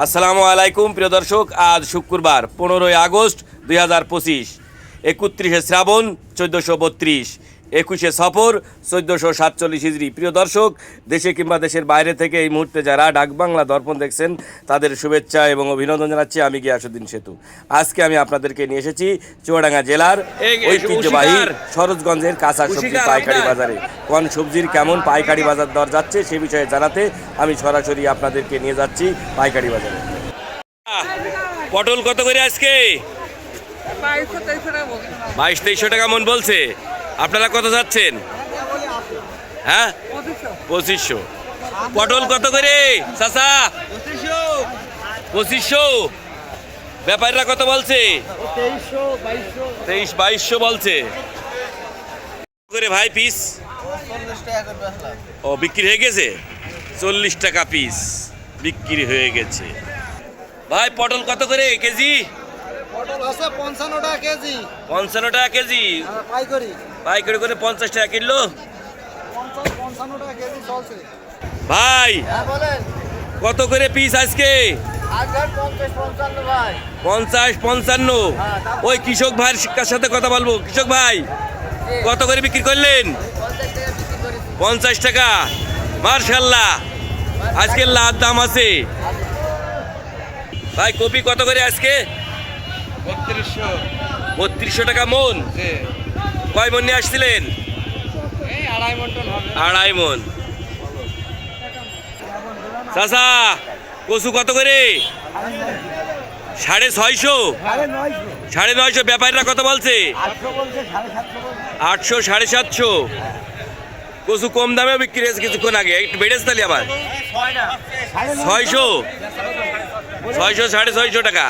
আসসালামু আলাইকুম, প্রিয় দর্শক, আজ শুক্রবার, পনেরোই আগস্ট দুই হাজার পঁচিশ, একত্রিশে শ্রাবণ চোদ্দোশো বত্রিশ। একুশে সফর চোদ্দোশো সাতচল্লিশ হিজড়ি। প্রিয় দর্শক দেশে কিংবা দেশের বাইরে থেকে এই মুহূর্তে যারা ডাকবাংলা দর্পণ দেখছেন তাদের শুভেচ্ছা এবং অভিনন্দন জানাচ্ছি আমি গিয়াসুদ্দিন সেতু। আজকে আমি আপনাদেরকে নিয়ে এসেছি চুয়াডাঙ্গা জেলার ঐতিহ্যবাহী। সরোজগঞ্জের কাঁচা সবজি পাইকারি বাজারে। কোন সবজির কেমন পাইকারি বাজার দর যাচ্ছে সে বিষয়ে জানাতে আমি সরাসরি আপনাদেরকে নিয়ে যাচ্ছি পাইকারি বাজারে। পটল কত করে আজকে? বাইশ তেইশশো টাকা মন বলছে। আপনারা কত যাচ্ছেন? হ্যাঁ? পঁচিশশো। পটল কত করে? চাচা? পঁচিশশো। ব্যাপারীরা কত বলছে? তেইশ বাইশশো বলছে। করে ভাই পিস? ও বিক্রি হয়ে গেছে? চল্লিশ টাকা পিস। বিক্রি হয়ে গেছে। ভাই পটল কত করে কেজি? পটল আছে পঞ্চান্ন টাকা কেজি। পঞ্চান্ন টাকা কেজি। পাইকারি। পাইকারি করে পঞ্চাশ টাকা কিনলো। ভাই কত করে পিস আজকে? পঞ্চাশ পঞ্চান্ন। ওই কৃষক ভাইয়ের সাথে কথা বলব? কৃষক ভাই কত করে বিক্রি করলেন? পঞ্চাশ টাকা। মার্শাল্লাহ আজকে লাভ দাম আছে। ভাই কপি কত করে আজকে? বত্রিশশো। বত্রিশশো টাকা মন। কয় মন নিয়ে আসছিলেন? আড়াই মন চাচা কচু কত করে? সাড়ে ছয়শো? সাড়ে নয়শো। ব্যাপারীরা কত বলছে আটশো সাড়ে সাতশো বলছে? আটশো সাড়ে সাতশো। কচু কম দামেও বিক্রি হয়েছে কিছুক্ষণ আগে। একটু বেড়েছে তাহলে আবার। ছয়শো? ছয়শো সাড়ে ছয়শো টাকা।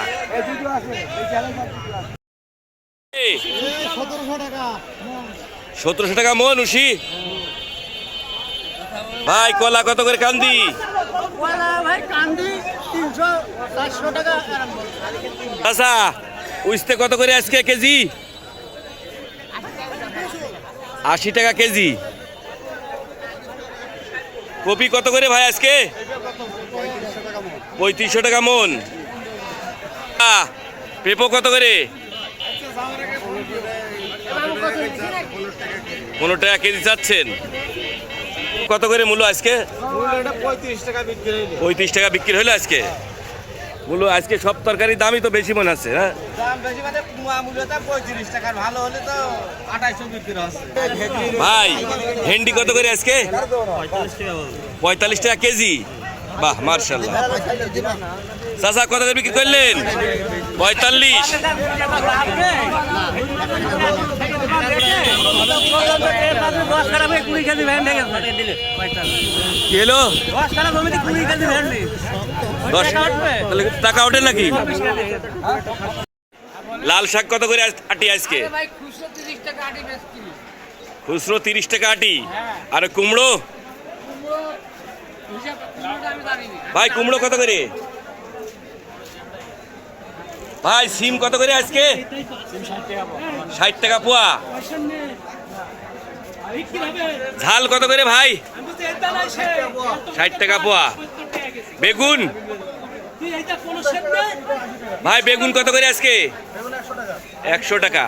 সতেরোশো টাকা। মন উশি ভাই কলা কত করে কান্দি? আচ্ছা উইস্তে কত করে আজকে কেজি? আশি টাকা কেজি। কপি কত করে ভাই আজকে? পঁয়ত্রিশশো টাকা মন। পেঁপো কত করে? পনেরো টাকা কেজি চাচ্ছেন। কত করে মূল্য আজকে? পঁয়ত্রিশ টাকা বিক্রি হইলে। পঁয়ত্রিশ টাকা বিক্রি হলো আজকে? মূল্য আজকে সব তরকারির দামই তো বেশি মনে হচ্ছে হ্যাঁ মানে ভাই ভেন্ডি কত করে আজকে? পঁয়তাল্লিশ টাকা কেজি? বাহ মার্শাল্লাহ। চাচা কত করে বিক্রি করলেন? পঁয়তাল্লিশ। টাকা ওঠে নাকি? লাল শাক কত করে আটি আজকে? খুচরো তিরিশ টাকা আটি। আর কুমড়ো? ভাই, কুমড়ো কত করে? ভাই, সিম কত করে আজকে? ষাট টাকা পোয়া। ঝাল কত করে ভাই? ষাট টাকা পোয়া। বেগুন? ভাই, বেগুন কত করে আজকে? একশো টাকা।